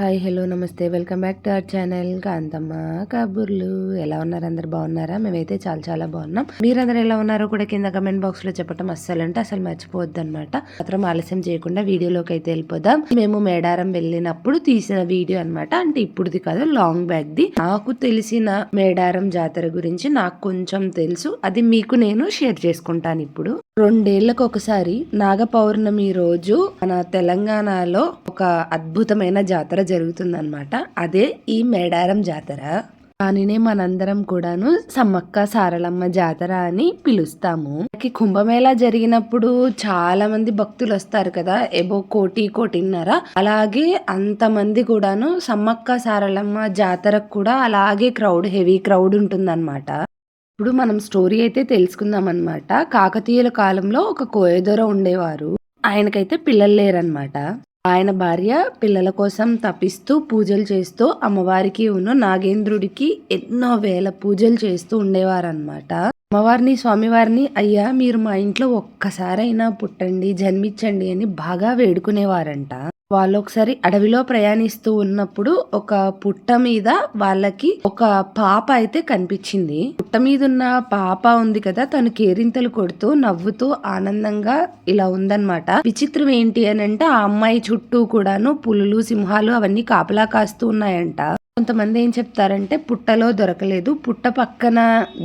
Hi hello namaste. Welcome back to our channel. Kantamma Kaburlu. ఎలా ఉన్నారు? అందరు బాగున్నారా? మేమైతే చాలా చాలా బాగున్నాం. మీరందరూ ఎలా ఉన్నారో కూడా కింద కమెంట్ బాక్స్లో చెప్పడం అస్సలు అంటే అసలు మర్చిపోవద్దు అనమాట మాత్రం ఆలస్యం చేయకుండా వీడియోలోకి అయితే వెళ్ళిపోదాం. మేము మేడారం వెళ్ళినప్పుడు తీసిన వీడియో అన్నమాట. అంటే ఇప్పుడుది కాదు లాంగ్ బ్యాక్ ది నాకు తెలిసిన మేడారం జాతర గురించి నాకు కొంచెం తెలుసు. అది మీకు నేను షేర్ చేసుకుంటాను ఇప్పుడు. రెండేళ్ళకు ఒకసారి నాగ పౌర్ణమి రోజు మన తెలంగాణలో ఒక అద్భుతమైన జాతర జరుగుతుందన్నమాట. అదే ఈ మేడారం జాతర. దానినే మనందరం కూడాను సమ్మక్క సారలమ్మ జాతర అని పిలుస్తాము. మనకి కుంభమేళా జరిగినప్పుడు చాలా మంది భక్తులు వస్తారు కదా ఎబో కోటి కోటిన్నర. అలాగే అంతమంది కూడాను సమ్మక్క సారలమ్మ జాతరకు కూడా అలాగే క్రౌడ్ హెవీ క్రౌడ్ ఉంటుందన్నమాట. ఇప్పుడు మనం స్టోరీ అయితే తెలుసుకుందాం అనమాట కాకతీయుల కాలంలో ఒక కోయదొర ఉండేవారు. ఆయనకైతే పిల్లలు లేరనమాట ఆయన భార్య పిల్లల కోసం తపిస్తూ పూజలు చేస్తూ అమ్మవారికి ఉన్న నాగేంద్రుడికి ఎన్నో వేల పూజలు చేస్తూ ఉండేవారనమాట అమ్మవారిని స్వామివారిని అయ్యా మీరు మా ఇంట్లో ఒక్కసారైనా పుట్టండి జన్మించండి అని బాగా వేడుకునేవారంట. వాళ్ళు ఒకసారి అడవిలో ప్రయాణిస్తూ ఉన్నప్పుడు ఒక పుట్ట మీద వాళ్ళకి ఒక పాప అయితే కనిపించింది. పుట్ట మీద ఉన్న పాప ఉంది కదా తను కేరింతలు కొడుతూ నవ్వుతూ ఆనందంగా ఇలా ఉందన్నమాట. విచిత్రం ఏంటి అని అంటే ఆ అమ్మాయి చుట్టూ కూడాను పులులు సింహాలు అవన్నీ కాపలా కాస్తూ ఉన్నాయంట. కొంతమంది ఏం చెప్తారంటే పుట్టలో దొరకలేదు పుట్ట పక్కన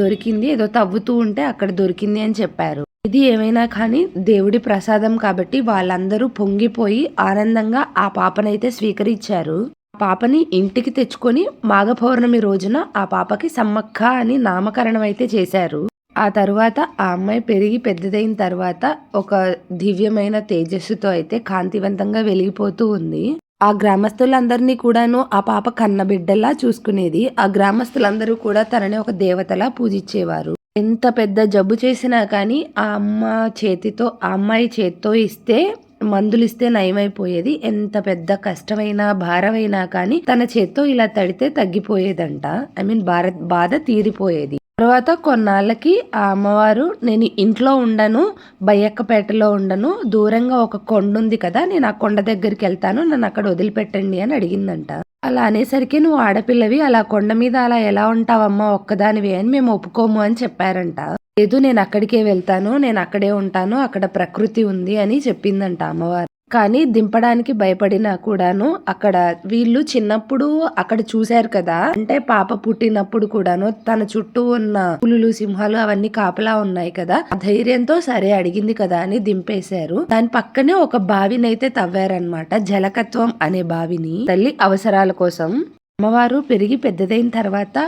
దొరికింది ఏదో తవ్వుతూ ఉంటే అక్కడ దొరికింది అని చెప్పారు. ఇది ఏమైనా కానీ దేవుడి ప్రసాదం కాబట్టి వాళ్ళందరూ పొంగిపోయి ఆనందంగా ఆ పాపనైతే స్వీకరించారు. ఆ పాపని ఇంటికి తెచ్చుకొని మాఘ పౌర్ణమి రోజున ఆ పాపకి సమ్మక్క అని నామకరణం అయితే చేశారు. ఆ తర్వాత ఆ అమ్మాయి పెరిగి పెద్దదైన తర్వాత ఒక దివ్యమైన తేజస్సుతో అయితే కాంతివంతంగా వెలిగిపోతూ ఉంది. ఆ గ్రామస్తులందరినీ కూడాను ఆ పాప కన్నబిడ్డలా చూసుకునేది. ఆ గ్రామస్తులందరూ కూడా తనని ఒక దేవతలా పూజించేవారు. ఎంత పెద్ద జబ్బు చేసినా కానీ ఆ అమ్మ చేతితో ఆ అమ్మాయి చేతితో ఇస్తే మందులు ఇస్తే నయమైపోయేది. ఎంత పెద్ద కష్టమైనా భారమైనా కానీ తన చేత్తో ఇలా తడితే తగ్గిపోయేదంట. ఐ మీన్ భారత్ బాధ తీరిపోయేది. తర్వాత కొన్నాళ్ళకి ఆ అమ్మవారు నేను ఇంట్లో ఉండను బయ్యక్కపేటలో ఉండను దూరంగా ఒక కొండ ఉంది కదా నేను ఆ కొండ దగ్గరికి వెళ్తాను నన్ను అక్కడ వదిలిపెట్టండి అని అడిగిందంట. అలా అనేసరికి నువ్వు ఆడపిల్లవి అలా కొండ మీద అలా ఎలా ఉంటావమ్మా ఒక్కదానివి అని మేము ఒప్పుకోము అని చెప్పారంట. లేదు నేను అక్కడికే వెళ్తాను నేను అక్కడే ఉంటాను అక్కడ ప్రకృతి ఉంది అని చెప్పిందంట అమ్మవారు. కానీ దింపడానికి భయపడినా కూడాను అక్కడ వీళ్ళు చిన్నప్పుడు అక్కడ చూశారు కదా. అంటే పాప పుట్టినప్పుడు కూడాను తన చుట్టూ ఉన్న పులులు సింహాలు అవన్నీ కాపలా ఉన్నాయి కదా. ఆ ధైర్యంతో సరే అడిగింది కదా అని దింపేశారు. దాని పక్కనే ఒక బావిని అయితే తవ్వారనమాట జలకత్వం అనే బావిని. తల్లి అవసరాల కోసం అమ్మవారు పెరిగి పెద్దదైన తర్వాత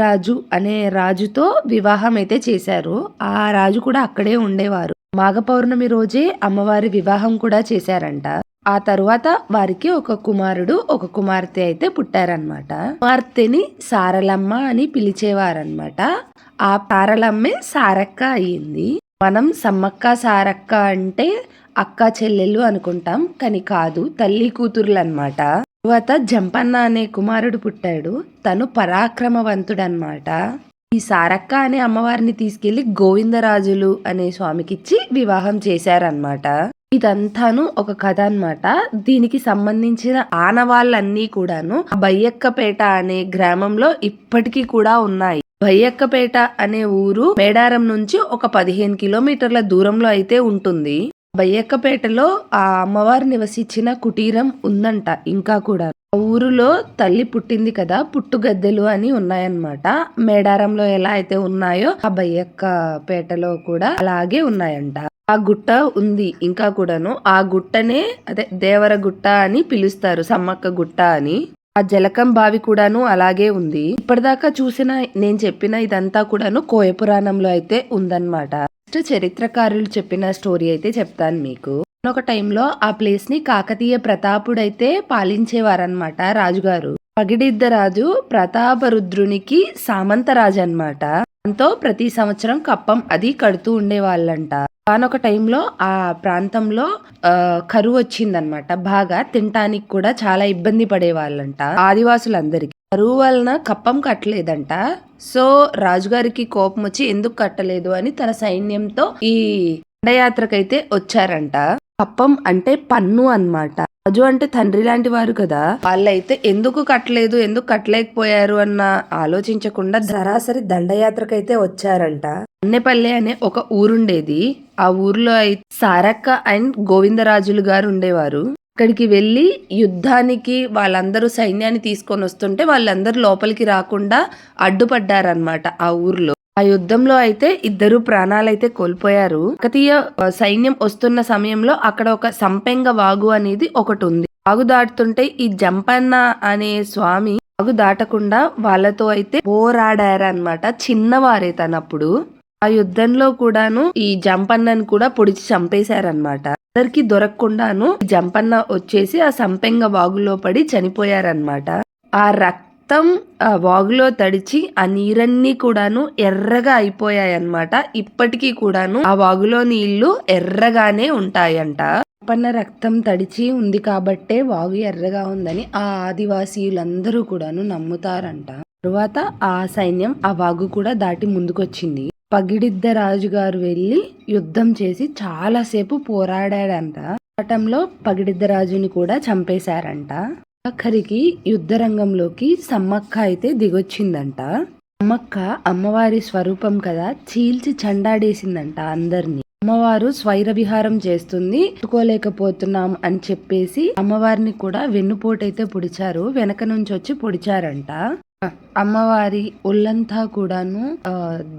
రాజు అనే రాజుతో వివాహం అయితే చేశారు. ఆ రాజు కూడా అక్కడే ఉండేవారు. మాఘ పౌర్ణమి రోజే అమ్మవారి వివాహం కూడా చేశారంట. ఆ తరువాత వారికి ఒక కుమారుడు ఒక కుమార్తె అయితే పుట్టారనమాట కుమార్తెని సారలమ్మ అని పిలిచేవారనమాట ఆ సారలమ్మే సారక్క అయ్యింది. మనం సమ్మక్క సారక్క అంటే అక్క చెల్లెలు అనుకుంటాం కానీ కాదు తల్లి కూతురులు అనమాట తరువాత జంపన్న అనే కుమారుడు పుట్టాడు. తను పరాక్రమవంతుడనమాట ఈ సారక్క అనే అమ్మవారిని తీసుకెళ్ళి గోవిందరాజులు అనే స్వామికిచ్చి వివాహం చేశారనమాట ఇదంతాను ఒక కథ అన్నమాట దీనికి సంబంధించిన ఆనవాళ్ళన్నీ కూడాను బయ్యక్కపేట అనే గ్రామంలో ఇప్పటికీ కూడా ఉన్నాయి. బయ్యక్కపేట అనే ఊరు మేడారం నుంచి ఒక పదిహేను కిలోమీటర్ల దూరంలో అయితే ఉంటుంది. బయ్యక్కపేటలో ఆ అమ్మవారు నివసించిన కుటీరం ఉందంట ఇంకా కూడా. ఆ ఊరిలో తల్లి పుట్టింది కదా పుట్టుగద్దెలు అని ఉన్నాయన్నమాట. మేడారంలో ఎలా అయితే ఉన్నాయో ఆ బయ్యక్క పేటలో కూడా అలాగే ఉన్నాయంట. ఆ గుట్ట ఉంది ఇంకా కూడాను. ఆ గుట్టనే అదే దేవర గుట్ట అని పిలుస్తారు సమ్మక్క గుట్ట అని. ఆ జలకం బావి కూడాను అలాగే ఉంది. ఇప్పటిదాకా చూసిన నేను చెప్పిన ఇదంతా కూడాను కోయ పురాణంలో అయితే ఉందన్నమాట. నెక్స్ట్ చరిత్రకారులు చెప్పిన స్టోరీ అయితే చెప్తాను మీకు. ఒక టైంలో ఆ ప్లేస్ని కాకతీయ ప్రతాపుడైతే పాలించేవారనమాట రాజుగారు. పగిడిద్ద రాజు ప్రతాపరుద్రునికి సామంతరాజు అనమాట దాంతో ప్రతి సంవత్సరం కప్పం అది కడుతూ ఉండేవాళ్ళంట. కానొక టైంలో ఆ ప్రాంతంలో కరువు వచ్చిందనమాట బాగా తినటానికి కూడా చాలా ఇబ్బంది పడేవాళ్ళంట ఆదివాసులందరికి. కరువు వలన కప్పం కట్టలేదంట. సో రాజుగారికి కోపం వచ్చి ఎందుకు కట్టలేదు అని తన సైన్యంతో ఈ దండయాత్రకైతే వచ్చారంట. కప్పం అంటే పన్ను అన్నమాట. రాజు అంటే తండ్రి లాంటి వారు కదా. వాళ్ళైతే ఎందుకు కట్టలేదు ఎందుకు కట్టలేకపోయారు అన్న ఆలోచించకుండా సరాసరి దండయాత్రకైతే వచ్చారంట. అన్నెపల్లె అనే ఒక ఊరుండేది. ఆ ఊర్లో అయితే సారక్క అండ్ గోవిందరాజులు గారు ఉండేవారు. అక్కడికి వెళ్ళి యుద్ధానికి వాళ్ళందరూ సైన్యాన్ని తీసుకొని వస్తుంటే వాళ్ళందరూ లోపలికి రాకుండా అడ్డుపడ్డారనమాట ఆ ఊర్లో. ఆ యుద్ధంలో అయితే ఇద్దరు ప్రాణాలైతే కోల్పోయారు. కాకతీయ సైన్యం వస్తున్న సమయంలో అక్కడ ఒక సంపెంగ వాగు అనేది ఒకటి ఉంది వాగు దాటుతుంటే ఈ జంపన్న అనే స్వామి వాగు దాటకుండా వాళ్ళతో అయితే పోరాడారనమాట చిన్నవారే తనప్పుడు. ఆ యుద్ధంలో కూడాను ఈ జంపన్నను కూడా పొడిచి చంపేశారనమాట అందరికి దొరకకుండాను జంపన్న వచ్చేసి ఆ సంపెంగ వాగులో పడి చనిపోయారనమాట ఆ రక్తం ఆ వాగులో తడిచి ఆ నీరన్నీ కూడాను ఎర్రగా అయిపోయాయన్నమాట. ఇప్పటికీ కూడాను ఆ వాగులో నీళ్ళు ఎర్రగానే ఉంటాయంట. జంపన్న రక్తం తడిచి ఉంది కాబట్టే వాగు ఎర్రగా ఉందని ఆ ఆదివాసీయులందరూ కూడాను నమ్ముతారంట. తరువాత ఆ సైన్యం ఆ వాగు కూడా దాటి ముందుకొచ్చింది. పగిడిద్ద రాజు గారు యుద్ధం చేసి చాలాసేపు పోరాడాడంట. పోరాటంలో పగిడిద్ద రాజుని కూడా చంపేశారంట. ఆఖరికి యుద్ధ రంగంలోకి సమ్మక్క అయితే దిగొచ్చిందంట. సమ్మక్క అమ్మవారి స్వరూపం కదా చీల్చి చండాడేసిందంట అందరిని. అమ్మవారు స్వైర విహారం చేస్తుంది తట్టుకోలేకపోతున్నాం అని చెప్పేసి అమ్మవారిని కూడా వెన్నుపోటైతే పొడిచారు వెనక నుంచి వచ్చి పొడిచారంట. అమ్మవారి ఒళ్ళంతా కూడాను ఆ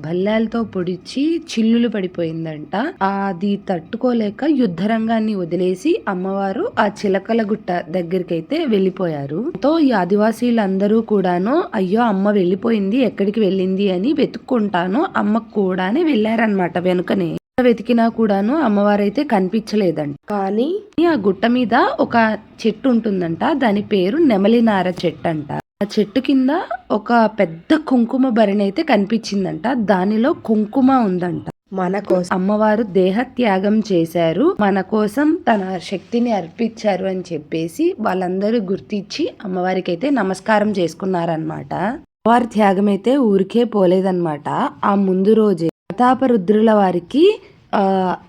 భల్లాలతో పొడిచి చిల్లులు పడిపోయిందంట. అది తట్టుకోలేక యుద్ధ రంగాన్ని వదిలేసి అమ్మవారు ఆ చిలకల గుట్ట దగ్గరికి అయితే వెళ్ళిపోయారు. తో ఈ ఆదివాసీలందరూ కూడాను అయ్యో అమ్మ వెళ్ళిపోయింది ఎక్కడికి వెళ్ళింది? అని వెతుక్కుంటాను. అమ్మ కూడానే వెళ్ళారనమాట వెనుకనే. వెతికినా కూడాను అమ్మవారైతే కనిపించలేదంట. కానీ ఆ గుట్ట మీద ఒక చెట్టు ఉంటుందంట. దాని పేరు నెమలినార చెట్టు అంట ఆ చెట్టు కింద ఒక పెద్ద కుంకుమ భరణి అయితే కనిపించిందంట. దానిలో కుంకుమ ఉందంట. మన కోసం అమ్మవారు దేహ త్యాగం చేశారు. మన కోసం తన శక్తిని అర్పించారు అని చెప్పేసి వాళ్ళందరూ గుర్తించి అమ్మవారికి అయితే నమస్కారం చేసుకున్నారనమాట అమ్మవారి త్యాగం అయితే ఊరికే పోలేదన్నమాట. ఆ ముందు రోజే ప్రతాపరుద్రుల వారికి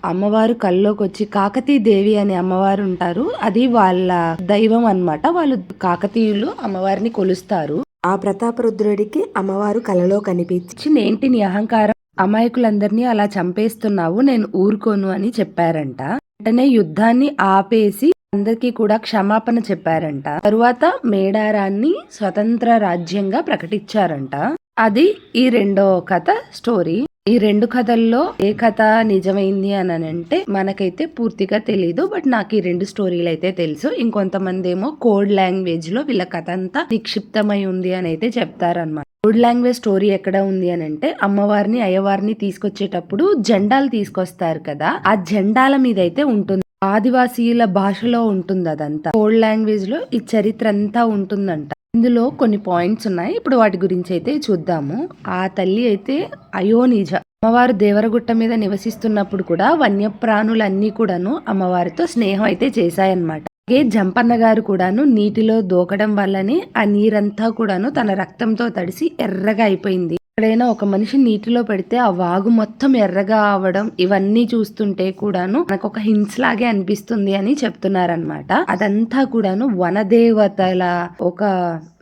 అమ్మవారు కల్లోకి వచ్చి కాకతీ దేవి అనే అమ్మవారు ఉంటారు. అది వాళ్ళ దైవం అన్నమాట. వాళ్ళు కాకతీయులు అమ్మవారిని కొలుస్తారు. ఆ ప్రతాపరుద్రుడికి అమ్మవారు కలలో కనిపించి ఏంటి నీ అహంకారం? అమాయకులందరినీ అలా చంపేస్తున్నావు. నేను ఊరుకోను అని చెప్పారంట. వెంటనే యుద్ధాన్ని ఆపేసి అందరికీ కూడా క్షమాపణ చెప్పారంట. తరువాత మేడారాన్ని స్వతంత్ర రాజ్యంగా ప్రకటించారంట. అది ఈ రెండో కథ స్టోరీ. ఈ రెండు కథల్లో ఏ కథ నిజమైంది అని అంటే మనకైతే పూర్తిగా తెలీదు బట్ నాకు ఈ రెండు స్టోరీలు అయితే తెలుసు. ఇంకొంతమంది ఏమో కోడ్ లాంగ్వేజ్లో వీళ్ళ కథ అంతా నిక్షిప్తమై ఉంది అని అయితే చెప్తారనమాట కోడ్ లాంగ్వేజ్ స్టోరీ ఎక్కడ ఉంది అని అంటే అమ్మవారిని అయ్యవారిని తీసుకొచ్చేటప్పుడు జెండాలు తీసుకొస్తారు కదా ఆ జెండాల మీద అయితే ఉంటుంది. ఆదివాసీల భాషలో ఉంటుంది అదంతా కోడ్ లాంగ్వేజ్లో ఈ చరిత్ర అంతా ఉంటుందంట. ఇందులో కొన్ని పాయింట్స్ ఉన్నాయి. ఇప్పుడు వాటి గురించి అయితే చూద్దాము. ఆ తల్లి అయితే అయోనిజ. అమ్మవారు దేవరగుట్ట మీద నివసిస్తున్నప్పుడు కూడా వన్యప్రాణులన్నీ కూడాను అమ్మవారితో స్నేహం అయితే చేశాయన్నమాట. అలాగే జంపన్న గారు కూడాను నీటిలో దూకడం వల్లనే ఆ నీరంతా కూడాను తన రక్తంతో తడిసి ఎర్రగా అయిపోయింది. ఎక్కడైనా ఒక మనిషి నీటిలో పెడితే ఆ వాగు మొత్తం ఎర్రగా అవడం ఇవన్నీ చూస్తుంటే కూడాను మనకు ఒక హింస్ లాగే అనిపిస్తుంది అని చెప్తున్నారనమాట అదంతా కూడాను వనదేవతల ఒక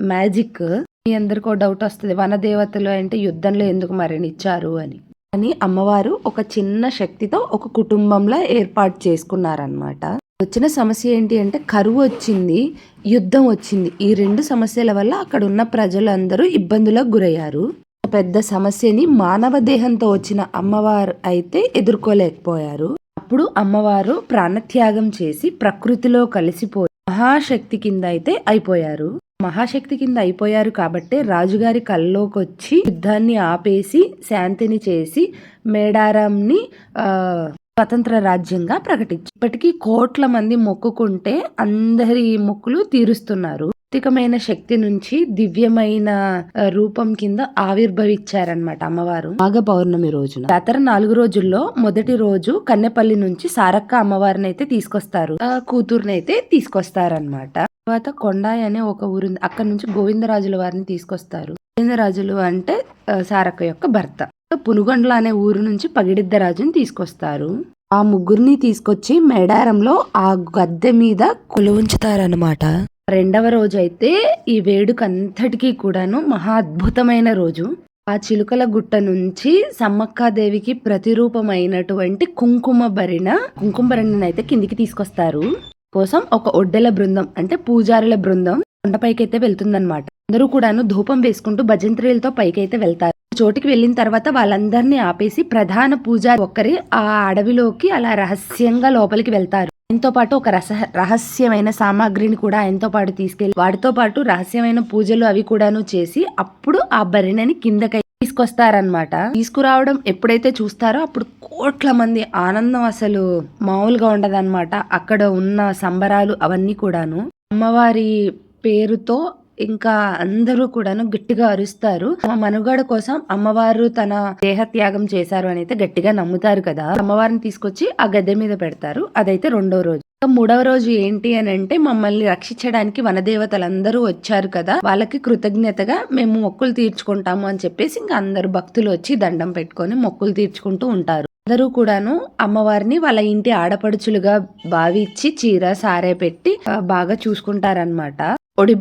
మ్యాజిక్. మీ అందరికో డౌట్ వస్తుంది వనదేవతలు అంటే యుద్ధంలో ఎందుకు మరణించారు అని. అని అమ్మవారు ఒక చిన్న శక్తితో ఒక కుటుంబంలో ఏర్పాటు చేసుకున్నారనమాట వచ్చిన సమస్య ఏంటి అంటే కరువు వచ్చింది యుద్ధం వచ్చింది. ఈ రెండు సమస్యల వల్ల అక్కడ ఉన్న ప్రజలందరూ ఇబ్బందులకు గురయ్యారు. పెద్ద సమస్యని మానవ దేహంతో వచ్చిన అమ్మవారు అయితే ఎదుర్కోలేకపోయారు. అప్పుడు అమ్మవారు ప్రాణత్యాగం చేసి ప్రకృతిలో కలిసిపోయి మహాశక్తి కింద అయితే అయిపోయారు. మహాశక్తి కింద అయిపోయారు కాబట్టి రాజుగారి కల్లోకి వచ్చి యుద్ధాన్ని ఆపేసి శాంతిని చేసి మేడారంని ఆ స్వతంత్ర రాజ్యంగా ప్రకటించి ఇప్పటికీ కోట్ల మంది మొక్కుకుంటే అందరి మొక్కులు తీరుస్తున్నారు. భౌతికమైన శక్తి నుంచి దివ్యమైన రూపం కింద ఆవిర్భవించారనమాట అమ్మవారు. మాఘ పౌర్ణమి రోజున. జాతర నాలుగు రోజుల్లో మొదటి రోజు కన్నెపల్లి నుంచి సారక్క అమ్మవారిని అయితే తీసుకొస్తారు. కూతురుని అయితే తీసుకొస్తారనమాట తర్వాత కొండాయి అనే ఒక ఊరు అక్కడ నుంచి గోవిందరాజుల వారిని తీసుకొస్తారు. గోవిందరాజులు అంటే సారక్క యొక్క భర్త. పునుగొండ్ల అనే ఊరు నుంచి పగిడిద్దరాజుని తీసుకొస్తారు. ఆ ముగ్గురిని తీసుకొచ్చి మేడారంలో ఆ గద్దె మీద కొలువుంచుతారనమాట రెండవ రోజు అయితే ఈ వేడుక అంతటికీ కూడాను మహా అద్భుతమైన రోజు. ఆ చిలుకల గుట్ట నుంచి సమ్మక్కాదేవికి ప్రతిరూపమైనటువంటి కుంకుమ భరిణ కుంకుమ భరిణను అయితే కిందికి తీసుకొస్తారు. కోసం ఒక ఒడ్డెల బృందం అంటే పూజారుల బృందం కొండపైకి అయితే వెళ్తుందన్నమాట. అందరూ కూడాను ధూపం వేసుకుంటూ భజంత్రీలతో పైకైతే వెళ్తారు. చోటికి వెళ్ళిన తర్వాత వాళ్ళందరినీ ఆపేసి ప్రధాన పూజారి ఒక్కరి ఆ అడవిలోకి అలా రహస్యంగా లోపలికి వెళ్తారు. ఆయనతో పాటు ఒక రస రహస్యమైన సామాగ్రిని కూడా ఆయనతో పాటు తీసుకెళ్ళి వాటితో పాటు రహస్యమైన పూజలు అవి కూడాను చేసి అప్పుడు ఆ బరిణని కిందకై తీసుకొస్తారనమాట తీసుకురావడం ఎప్పుడైతే చూస్తారో అప్పుడు కోట్ల మంది ఆనందం అసలు మామూలుగా ఉండదన్నమాట. అక్కడ ఉన్న సంబరాలు అవన్నీ కూడాను. అమ్మవారి పేరుతో ఇంకా అందరూ కూడాను గట్టిగా అరుస్తారు. ఆ మనుగడ కోసం అమ్మవారు తన దేహత్యాగం చేశారు అని అయితే గట్టిగా నమ్ముతారు కదా. అమ్మవారిని తీసుకొచ్చి ఆ గద్దె మీద పెడతారు. అదైతే రెండో రోజు. మూడవ రోజు ఏంటి అని అంటే మమ్మల్ని రక్షించడానికి వనదేవతలందరూ వచ్చారు కదా. వాళ్ళకి కృతజ్ఞతగా మేము మొక్కులు తీర్చుకుంటాము అని చెప్పేసి ఇంకా అందరు భక్తులు వచ్చి దండం పెట్టుకొని మొక్కులు తీర్చుకుంటూ ఉంటారు. అందరూ కూడాను అమ్మవారిని వాళ్ళ ఇంటి ఆడపడుచులుగా భావించి చీర సారే పెట్టి బాగా చూసుకుంటారనమాట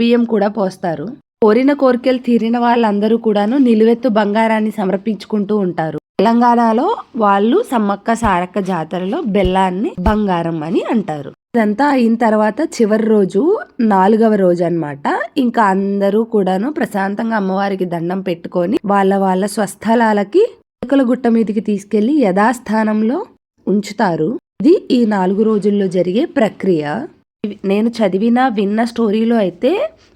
బియ్యం కూడా పోస్తారు. కోరిన కోరికలు తీరిన వాళ్ళందరూ కూడాను నిలువెత్తు బంగారాన్ని సమర్పించుకుంటూ ఉంటారు. తెలంగాణలో వాళ్ళు సమ్మక్క సారక్క జాతరలో బెల్లాన్ని బంగారం అని అంటారు. ఇదంతా అయిన తర్వాత చివరి రోజు నాలుగవ రోజు అన్నమాట. ఇంకా అందరూ కూడాను ప్రశాంతంగా అమ్మవారికి దండం పెట్టుకొని వాళ్ళ వాళ్ళ స్వస్థలాలకి చిలుకల గుట్ట మీదకి తీసుకెళ్ళి యథాస్థానంలో ఉంచుతారు. ఇది ఈ నాలుగు రోజుల్లో జరిగే ప్రక్రియ. నేను చదివిన విన్న స్టోరీలో అయితే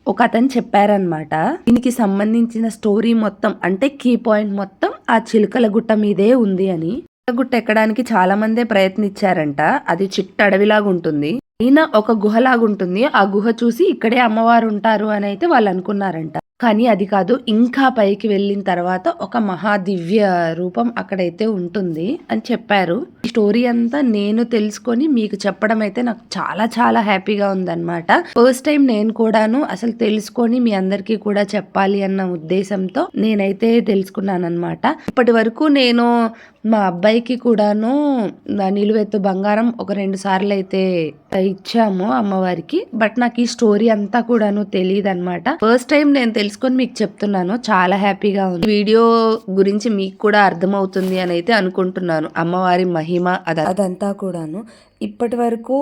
ఒక అతను చెప్పారనమాట దీనికి సంబంధించిన స్టోరీ మొత్తం అంటే కీ పాయింట్ మొత్తం ఆ చిలుకల గుట్ట మీదే ఉంది అని. గుట్ట ఎక్కడానికి చాలా మందే ప్రయత్నించారంట. అది చిట్ట అడవిలాగా ఉంటుంది. అయినా ఒక గుహలాగుంటుంది. ఆ గుహ చూసి ఇక్కడే అమ్మవారు ఉంటారు అని అయితే వాళ్ళు అనుకున్నారంట. కానీ అది కాదు ఇంకా పైకి వెళ్ళిన తర్వాత ఒక మహా దివ్య రూపం అక్కడైతే ఉంటుంది అని చెప్పారు. ఈ స్టోరీ అంతా నేను తెలుసుకొని మీకు చెప్పడం అయితే నాకు చాలా చాలా హ్యాపీగా ఉందన్నమాట. ఫస్ట్ టైం నేను కూడాను అసలు తెలుసుకొని మీ అందరికీ కూడా చెప్పాలి అన్న ఉద్దేశంతో నేనైతే తెలుసుకున్నాను అనమాట ఇప్పటి వరకు నేను మా అబ్బాయికి కూడాను నా నిలువెత్తు బంగారం ఒక రెండు సార్లు అయితే ఇచ్చాము అమ్మవారికి. బట్ నాకు ఈ స్టోరీ అంతా కూడాను తెలియదు అనమాట ఫస్ట్ టైం నేను తెలుసుకొని మీకు చెప్తున్నాను. చాలా హ్యాపీగా ఉంది. వీడియో గురించి మీకు కూడా అర్థమవుతుంది అని అయితే అనుకుంటున్నాను. అమ్మవారి మహిమ అదంతా కూడాను ఇప్పటి వరకు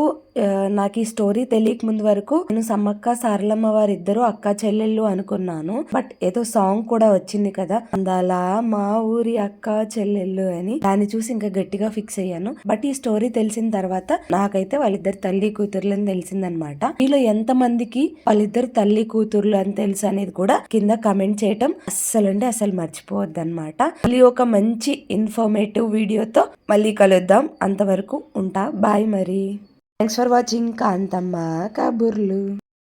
నాకు ఈ స్టోరీ తెలియక ముందు వరకు నేను సమ్మక్క సారలమ్మ వారి ఇద్దరు అక్క చెల్లెళ్ళు అనుకున్నాను. బట్ ఏదో సాంగ్ కూడా వచ్చింది కదా అందాల మా ఊరి అక్క చెల్లెళ్ళు అని. దాన్ని చూసి ఇంకా గట్టిగా ఫిక్స్ అయ్యాను. బట్ ఈ స్టోరీ తెలిసిన తర్వాత నాకైతే వాళ్ళిద్దరు తల్లి కూతుర్లు అని తెలిసిందనమాట. మీలో ఎంత మందికి వాళ్ళిద్దరు తల్లి కూతుర్లు అని తెలుసు అనేది కూడా కింద కమెంట్ చేయటం అస్సలు అంటే అసలు మర్చిపోవద్దు అనమాట మళ్ళీ ఒక మంచి ఇన్ఫర్మేటివ్ వీడియోతో మళ్ళీ కలుద్దాం. అంతవరకు ఉంటా. బాయ్. బాయ్ మరి. Thanks for watching Kantamma Kaburlu.